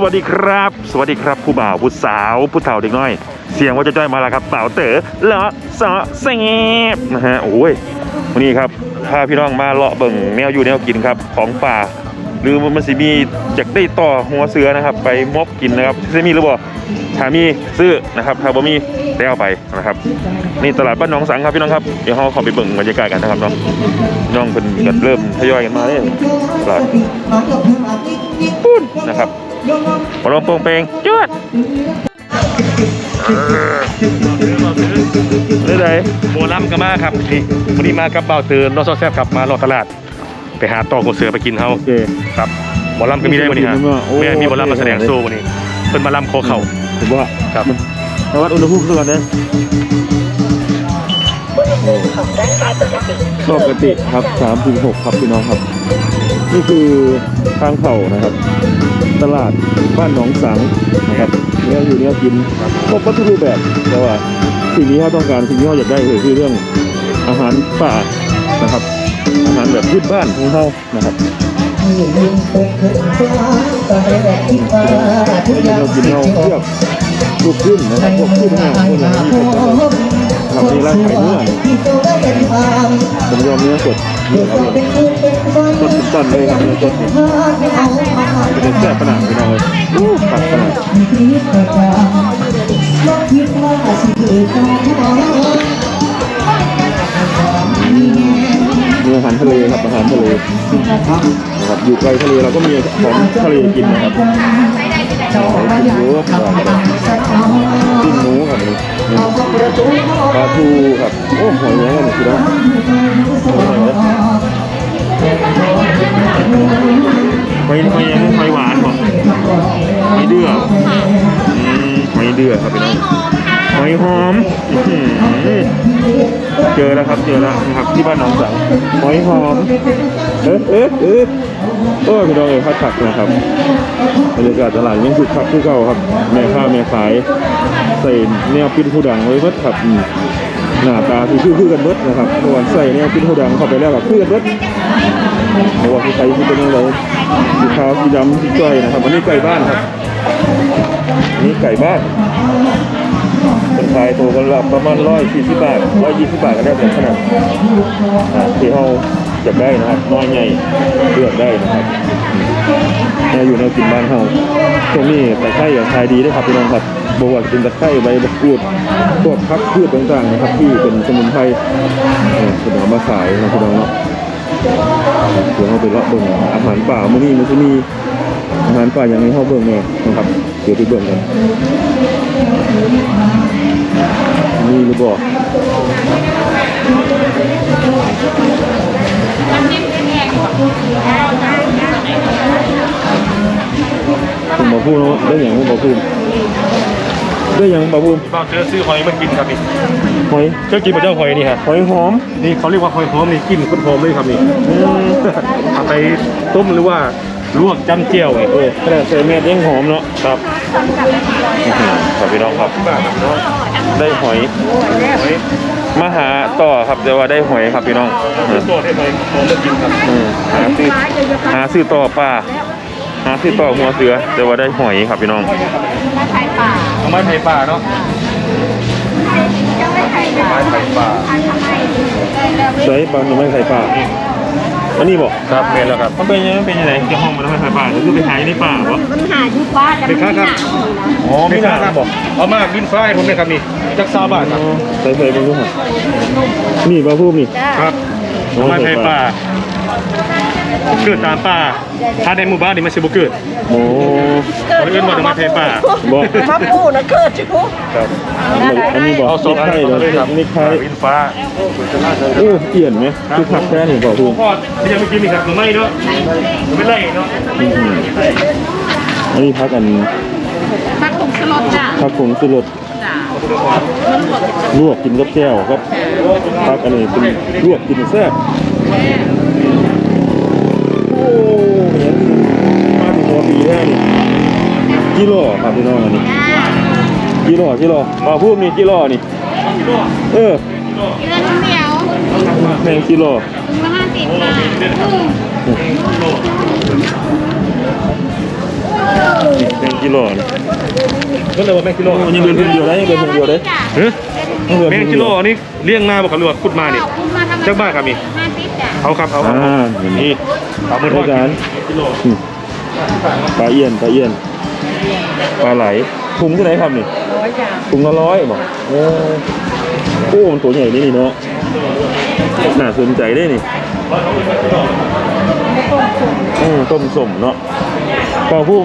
สวัสดีครับ สวัสดีครับผู้บ่าวผู้สาวผู้เฒ่าเด็กน้อย เสียงว่าจะจ้อยมาแล้วครับเต่าเต๋อเลาะเสาะแซบนะฮะโอ้ยวันนี้ครับพาพี่น้องมาเลาะเบิ่งแนวอยู่แนวกินครับของป่า หรือมันสิมีจากได้ต่อหัวเสือนะครับ ไปมอบกินนะครับจะมีหรือเปล่าถ้ามีซื้อนะครับถ้าบ่มีได้เอาไปนะครับนี่ตลาดบ้านหนองสังครับพี่น้องครับเดี๋ยวเราข้าไปเบิ่งบรรยากาศกันนะครับน้องน้องเพิ่นก็เริ่มทยอยกันมาเลยตลาดปุ้นนะครับ มาลงโปรงเปงจวดเรื่อยโมลัมก็มาครับนี่วันนี้มากับเบาเตือนนอซอแซบครับมารอตลาด ไปหาต่อหัวเสือไปกินเฮาครับหมอลำก็มีได้วันนี้ฮะแม่มีหมอลำมาแสดงโซ่วันนี้เพิ่นมาลำโคเข่าผมว่าครับมาวัดอุณหภูมิก่อนนะปกติครับ3ถึง6ครับพี่น้องครับ นี่คือทางเข่านะครับ ตลาดบ้านหนองสังนะครับเนื้ออยู่เนื้อกินครบวัตถุรูปแบบแต่ว่าสิ่งที่เขาต้องการสิ่งที่เขาอยากได้คือคือเรื่องอาหารป่านะครับ อาหารแบบพื้นบ้านของเขานะครับเรากินเราเพื่อลูกขึ้นนะครับพวกขึ้นแห้งพวกอย่างนี้ทำในร้านขายเนื้อผมยอมเนื้อสด เนื้อเอาเลยสดเป็นต้นเลยครับเนื้อสดนี่เป็นแซ่บขนาดพี่น้องเลยอู้ปักขนาดมีอาหารทะเลครับอาหารทะเลนะครับอยู่ไกลทะเลเราก็มีของทะเลกินนะครับ หอยกินหมูครับกินหมูครับนี่ปลาทูครับโอ้หอยแย้งกันคือแล้วหอยหอยย้งหอยหวานบ่หอยเดืออืมหอยเดือครับพี่น้องหอยหอมอ เจอแล้วครับเจอแล้วนะครับที่บ้านหนองสังหอยหอมเอ๊ะเอ๊ะเอ๊ะโอ้ยพี่น้องเอ๋ยพัดผักนะครับบรรยากาศตลาดยังสุดคักคือเก่าครับแม่ค้าแม่ขายใส่แนวปิ้นผู้ดังไว้เบิดครับหน้าตาคือคือคือกันเบิดนะครับเมื่อวันใส่แนวปิ้นผู้ดังเข้าไปแล้วกับคือกันเบิดเพราะว่าคือใครที่เป็นยังไงสีขาวสีดำสีจ้อยนะครับวันนี้ไก่บ้านครับอันนี่ไก่บ้านายตัวกันละประมาณร้อยสี่สิบบาทร้อยยี่สิบบาทก็ได้เป็นขนาดที่เขาจะได้นะครับน้อยใหญ่เลือกได้นะครับแนวอยู่แนกินบ้านเขาช่วงนี้แต่ไข่อย่างขายดีได้ครับพี่น้องครับบวกเป็นตะไคร้ใบมะกรูดพวกพักพืชต่างๆนะครับ ที่เป็นสมุนไพรเนี่ยเป็นเอามาขายนะพี่น้องเนาะเดี๋ยวเขาไปเลาะเบิ่งอาหารป่ามื้อนี้มันจะมีอาหารป่าอย่างนี้เขาเบิ่งแน่นะครับ เดี๋ยวไปเบิ่งกัน นี่หรือบอกผมบอกพูดว่าได้อย่างผมบอกพูดได้อย่างบอกพูดเบาเตือนซื้อหอยมากินครับนี่หอยเคยกินมาเจ้าหอยนี่ฮะหอยหอมนี่เขาเรียกว่าหอยหอมนี่กินคนหอมเลยครับนี่เอาไปต้มหรือว่าลวกจ้ำเจียวไงเออขนาดใส่แม่ยังหอมเนาะครับอื้อหือครับพี่น้องครับ ได้หอยหอยมาหาต่อครับแต่ว่าได้หอยครับพี่น้องเออตัวที่หอยหอมมากินครับอืมหาซื้อหาซื้อต่อปลาหาซื้อต่อหัวเสือแต่ว่าได้หอยครับพี่น้องเอาไม้ไผ่ป่าเนาะไม้ไผ่ป่าใช้ปลาหน่อไม้ไข่ปลาอันนี้บอกครับเมนแล้วครับมันเป็นยังไงมันเป็นยังไงจะห้องมันทำไมไข่ปลาก็คือไปหายในป่าวะมันหาอยู่บ้านแต่มันไม่หนาวอ๋อไม่ไม่น่าน่าครับบอกเอามากินฟรายผมเลยครับนี่ จักซาบาทครับใส่ใส่เป็นผู้หานี่ปลาพูมนี่จ้าครับเอาไม้ไผ่ป่าเกิดตามป่า ถ้าในหมู่บ้านนี่มันสิบ่เกิดโอ้คนอื่นว่าทำไมไผ่ป่าบอกมาปูนะเกิดอยู่ครับอันนี้บอกเอาสองอันไข่นี้เลยครับนี่ไข่อินฟ้าโอ้เปลี่ยนไหมคือผักแค่นี่บอกพูมพ่อที่ยังไม่กินนี่ครับหรือไม่เนาะไม่ไล่เนาะอืมอันนี้พักอันพักผงสลดจ้าพักผงสุรสจ้า ลวกกินกับแก้วครับพักอันนี้เป็นลวกกินแซ่บโอ้เห็นมาถึงหัวปีแท้นี่กิโลครับพี่น้องอันนี้กิโลกิโลมาพูดนี่กิโลนี่เออกินแล้วเหนียวแมงกิโลถุงละห้าสิบบาทนี่ แมงกิโลนี่ก็เลยว่าแมงกิโลมันยังเดือนเพิ่งเดียวได้ยังเดือนเพิ่งเดียวได้เฮ้ยยังเดือนแมเพิ่งงกิเดีโลยวอันนี้เลี้ยงมาบอกกันหรือว่าขุดมานี่จักบ้านครับนี่ห้าสิบจ้ะเอาครับเอาเอาอ่านี่นี่เอามือทอดอาจารย์กิโลอืมปลาเอี้ยนปลาเอี้ยนปลาไหลถุงที่ไหนครับนี่ร้อยจ้ะถุงละร้อยบอกโอ้โอ้มันตัวใหญ่นี่นี่เนาะน่าสนใจได้นี่อืมต้มสมเนาะ ปลาพุ่ม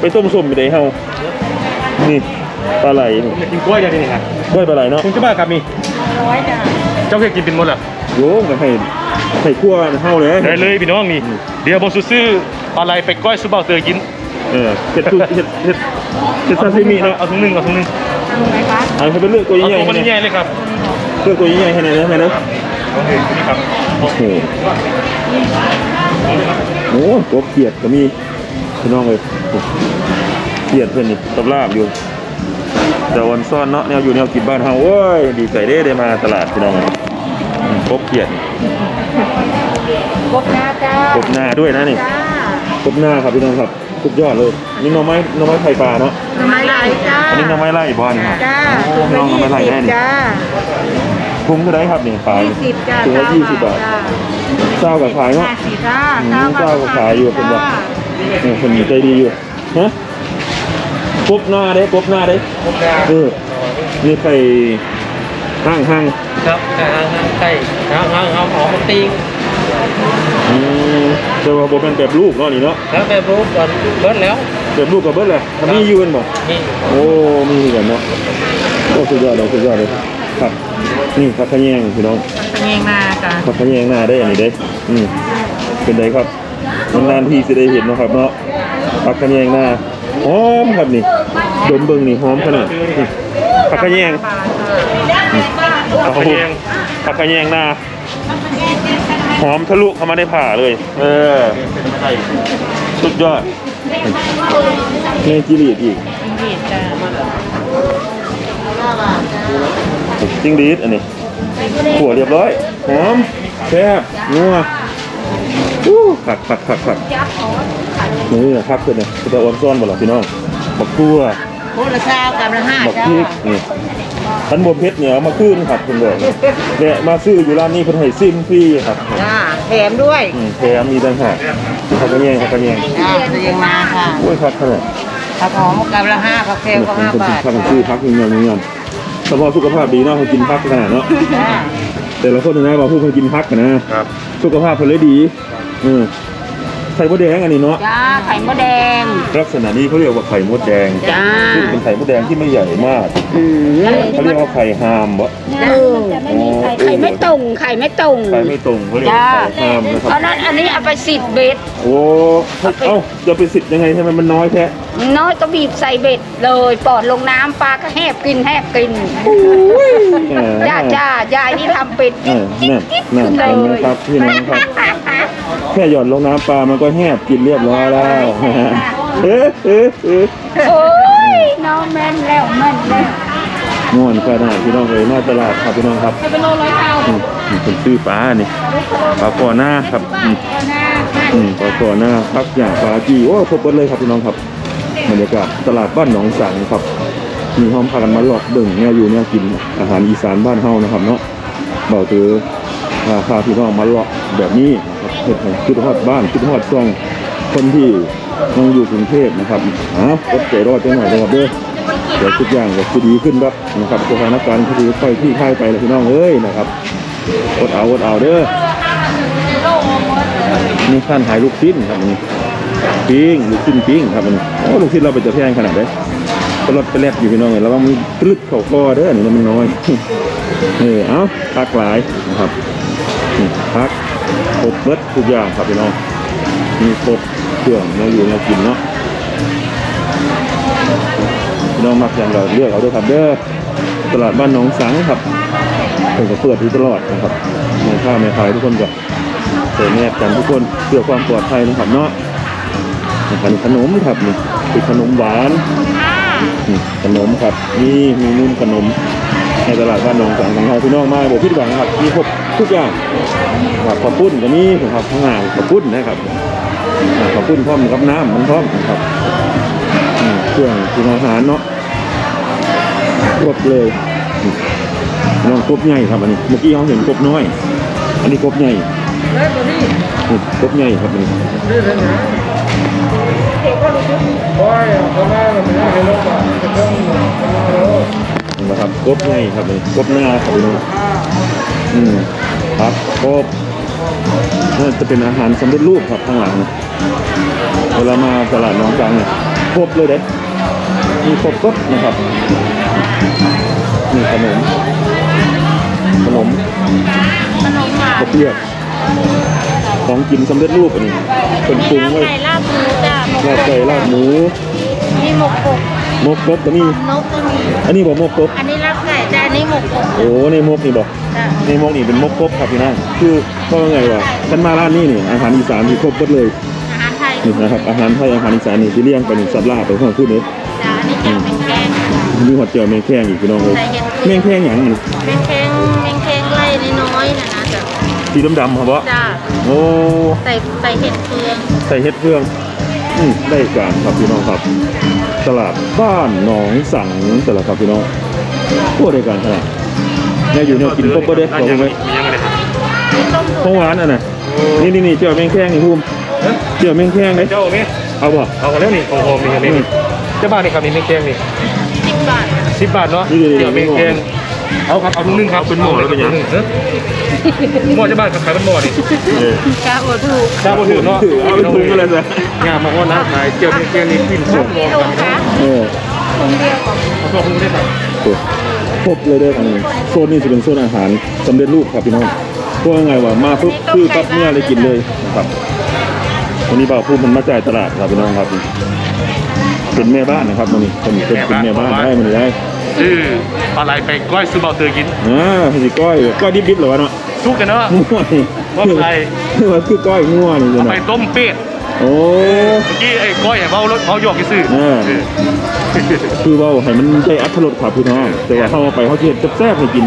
ไปต้มสมไปไหนเฮานี่ปลาไหลนี่กินกล้วยเดี๋ยวนี้ครับด้วยปลาไหลเนาะคุณจะบ้าครับมีร้อยจ้ะเจ้าเคยกินเป็นหมดเหรอโยมกันให้ให้คั่วเฮาเลยได้เลยพี่น้องนี่เดี๋ยวบอสซื้ออะไรไปก้อยซุปเปอร์เตอร์กินเออเห็ดตุเห็ดเห็ดเห็ดซาซิมิเนาะเอาถุงหนึ่งเอาถุงหนึ่งถูกไหมคะเอาให้เป็นเลือกตัวเอาใหญ่ตัวๆมันให้ใหหน่อยญ่เลยครับเลือกตัวใหญ่ๆให้หน่อยนะแม่นะโอเคนี่ครับโอ้โหโอ้กบเขียดก็มี พี่น้องเลยโอ้เขียดเพื่อนนี่กับลาบอยู่แต่วันซ่อนเนาะแนวอยู่แนวกินบ้านเฮาโอ้ยดีใจได้ได้มาตลาดพี่น้องเลยอืมกบเขียดกบหน้าจ้ากบหน้าด้วยนะนี่จ้ากบหน้าครับพี่น้องครับสุดยอดเลยนี่หน่อไม้หน่อไม้ไข่ปลาเนาะทำไมไหลจ้าอันนี้หน่อไม้ไล่บ้านครับจ้าโอ้น้องหน่อไม้ไล่ได้นี่จ้าคุ้มเท่าไหรครับนี่ขายยี่สิบจ้าถุงละยี่สิบบาทจ้าเจ้ากับขายเนาะห้าสิบจ้าอืมเจ้าก็ขายอยู่เป็นบ่ เออคนใจดีอยู่ฮะกบหน้าได้กบหน้าได้ครบแล้วเออนี่ไข่ห้างห้างครับไก่ห้างห้างไก่ห้างห้างห้างหอมมันติงอืมแต่ว่าโบเป็นแบบลูกเนาะนี่เนาะแล้วแบบรูปก่อนเบิดแล้วแบบลูกกับเบิร์ดแหละทำนี่ยืนบ่นี่โอ้มีกันเนาะโอ้สุดยอดเลยสุดยอดเลยครับนี่ผักขะแยงพี่น้องเองมาจ้าผักขะแยงหน้าได้อันนี้ได้อืมเป็นไดครับ นานๆทีสิได้เห็นเนาะครับเนาะผักขะแยงหน้าหอมครับนี่ดมเบิ่งนี่หอมขนาดนี่ผักขะแยงเอาไปเองผักกระแยงหน้าหอมทะลุเข้ามาในผ่าเลย เออสุดยอดเมจิรีดอีกยี่สิบจ้าจิ้งรีดอันนี้ขั่วเรียบร้อยหอมแซ่บนัวอู้ ผักผักผักผักนี่ผักเกิดเนี่ยจะออนซ่อนบ่หรอพี่น้องบักทั่วโคละเช้ากับละห้าบักจ้าพริกนี่ทันบวเพชรเนี่ยเอามาคืนครับคุณบอกเนี่ยมาซื้ออยู่ร้านนี้เพิ่นให้ซิมฟรีครับจ้าแถมด้วยอืมแถมมีต่างหากผักกระแยงผักกระแยงจ้าเองมาค่ะโอ้ยครับขนาดผักหอมกับละห้าผักแคลก็ห้าเป็นบาทพักชื่อพักเงินเงินเงินเฉพาะสุขภาพดีเนาะเขากินพักขนาดเนาะจ้าแต่ละคนนะบอกผู้คนกินพักกันนะครับ สุขภาพคนเลยดีเออไข่มดแดงอันนี้เนาะจ้าไข่มดแดง ลักษณะนี้เขาเรียกว่าไข่มดแดงจ้า ซึ่งเป็นไข่มดแดงที่ไม่ใหญ่มากอืมเขาเรียกว่าไข่ฮามบ่เอออ๋อไข่ไม่ตรงไข่ไม่ตรงไข่ไม่ตรงเขาเรียกว่าไข่ฮามนะครับเพราะนั้นอันนี้เอาไปสิบเบ็ดโอ้เอ้าจะไปสิทธิ์ยังไงทำไมมันน้อยแท้น้อยก็บีบใส่เบ็ดเลยปอดลงน้ำปลาก็แหบกินแหบกินเออจ้าจ้ายายนี่ทำเป็ดเออนั่นนั่นเห็นไหมครับพี่น้องครับ แค่หย่อนลงน้ำปลามันก็แหบกินเรียบร้อยแล้วเอ๊ะเอ๊ะเอ๊ะโอ้ยน้องแม่นแล้วแม่นแล้วม่วนขนาดพี่น้องเลยหน้าตลาดครับพี่น้องครับเป็นโลร้อยเท่าอืมนี่เป็นซื้อปลานี่ปลาก่อหน้าครับอืมหน้า อืมปลาก่อหน้าพักอย่างปลาจีโอ้ครบหมดเลยครับพี่น้องครับ บรรยากาศตลาดบ้านหนองสังครับมีห้อมพากันมาหลอกเบิ่งแนวอยู่แนวกินอาหารอีสานบ้านเฮานะครับเนาะเบาตือพาพาพี่น้องมาหลอกแบบนี้นะครับเฮ็ดให้คิดฮอดบ้านคิดฮอดซองคนที่ยังอยู่กรุงเทพนะครับอะกดใจรอดจังหน่อยนะครับเด้อเดี๋ยวทุกอย่างจะดีขึ้นครับนะครับสถานการณ์ก็คือค่อยที่ค่ายไปเลยพี่น้องเอ้ยนะครับอดเอาอดเอาเด้อนี่ขั้นหายลูกชิ้นครับนี่ ปิ้งลูกชิ้นปิ้งครับอันโอ้ลูกชิ้นเราไปจะแพงขนาดไหนก็รถไปแลบอยู่พี่น้องเลยแล้วว่ามันตรึกเข่าคอเด้อนี่มันน้อยเออเอาพักหลายนะครับนี่พักครบเบิดทุกอย่างครับพี่น้องมีครบเครื่องมาอยู่มากินเนาะพี่น้องมักอย่างเราเลือกเอาด้วยครับเด้อตลาดบ้านหนองสังครับเปิดก็เปิดอยู่ตลอดนะครับแม่ค้าแม่ขายทุกคนก็ใส่แนบกันทุกคนเพื่อความปลอดภัยนะครับเนาะ นะครับขนมครับนี่คือขนมหวานนี่ขนมครับนี่มีนุ่มขนมในตลาดบ้านหนองสังของเราพี่น้องมาบอกพี่หวังครับมีครบทุกอย่างครับข้าวปุ้นก็มีครับข้างหน้าข้าวปุ้นนะครับข้าวปุ้นพร้อมกับน้ำมันพร้อมนะครับอืมเครื่องปรุงอาหารเนาะครบเลยนี่น้องครบใหญ่ครับอันนี้เมื่อกี้เขาเห็นครบน้อย อันนี้ครบใหญ่นี่ครบใหญ่ครับอันนี้เห็ นไหมครับครบใหญ่ครับอันนี้ครบหน้าครับพี่น้องอืมครับครบน่าจะเป็นอาหารสำเร็จรูปครับข้างหลังนะเวลามาตลาดน้องกลางเนี่ยครบเลยเด้มีครบครบนะครับนี่ขนมขนมขนมหวานข้าวเปียก ของกินสำเร็จรูปอันนี้เป็นปรุงลาบไว้ไก่ลาบหมูจ้ะหมกลาบไก่ลาบหมูมีหมกกบหมกกบก็มีนกก็มี อันนี้บอกหมกกบอันนี้ลาบไก่จ้ะอันนี้หมกกบโอ้ในหมกนี่บอกจ้ะในหมกนี่เป็นหมกกบครับพี่น้องคือก็ว่าไงวะฉันมาร้านนี้นี่อาหารอีสานที่ครบหมดเลยอาหารไทยนี่นะครับอาหารไทยอาหารอีสานนี่ที่เลี้ยงไปนี่สัตว์ลาบไปข้างพูดเลยจ้ะอันนี้จะเป็นแกงมีหัวเจียวแมงแข้งอีกพี่น้องเลยใส่เห็ดแมงแข้งหยังนี่เป็นแกง สีดำๆครับบ่จ้ะโอ้ใส่ใส่เห็ดเฟืองใส่เห็ดเครื่องอืมได้การครับพี่น้องครับ ตลาดบ้านหนองสังตลาดครับพี่น้องโอ้ได้การขนาดเนี่ยอยู่เนี่ยกินครบก็ได้บอกไหมมียังไงเนี่ยมีต้มของหวานอะนะนี่นี่นี่เจียวแมงแข้งนี่ภูมิเจียวแมงแข้งเลยเจ้านี่เอาบ่เอาแล้วนี่ของโฮมนี่ครับนี่เจ้าบ้านนี่ครับนี่ไม่แกงนี่สิบบาทสิบบาทเนาะเดี๋ยวไม่แกง เอาครับเอาลูกนึงครับเป็นหม้อแล้วเป็นยังหม้อเจ้าบ้านขายเป็นหม้อนี่เออกาโอถูกเจ้าบ่ถือเนาะถือเอาไปถุงอะไรซะงามมาอ้อนนะขายเจียวเป็นแกงนี่กินสดกี่โลคะเออถุงเดียวก่อนเอาตัวคุณได้ไหมโอ้ครบเลยเด้ออันนี้โซนนี้จะเป็นโซนอาหารสำเร็จรูปครับพี่น้องพวกไงว่ามาปุ๊บคือปั๊บเนี่ยเลยกินเลยนะครับวันนี้บ่าวพูดมันมาจ่ายตลาดครับพี่น้องครับเป็นแม่บ้านนะครับวันนี้เป็นเป็นเป็นแม่บ้านได้มันได้ ซื้อปลาไหลไปก้อยซื้อเบาเตอกินอ่าสิก้อยก้อยดิบๆเหรอวะเนาะทุกกันเนาะง่วนี่ว่าเป็นไรว่าคือก้อยง่วนี่จ้ะไปเนาะต้มเป็ดโอ้เมื่อกี้ไอ้ก้อยไอ้เบารถเขาหยอกกี่ซื้ออ่าคือว่าให้มันได้อัตรสครับพี่น้องแต่ว่าเข้าไปเขาเทียบแซ่บๆให้กิน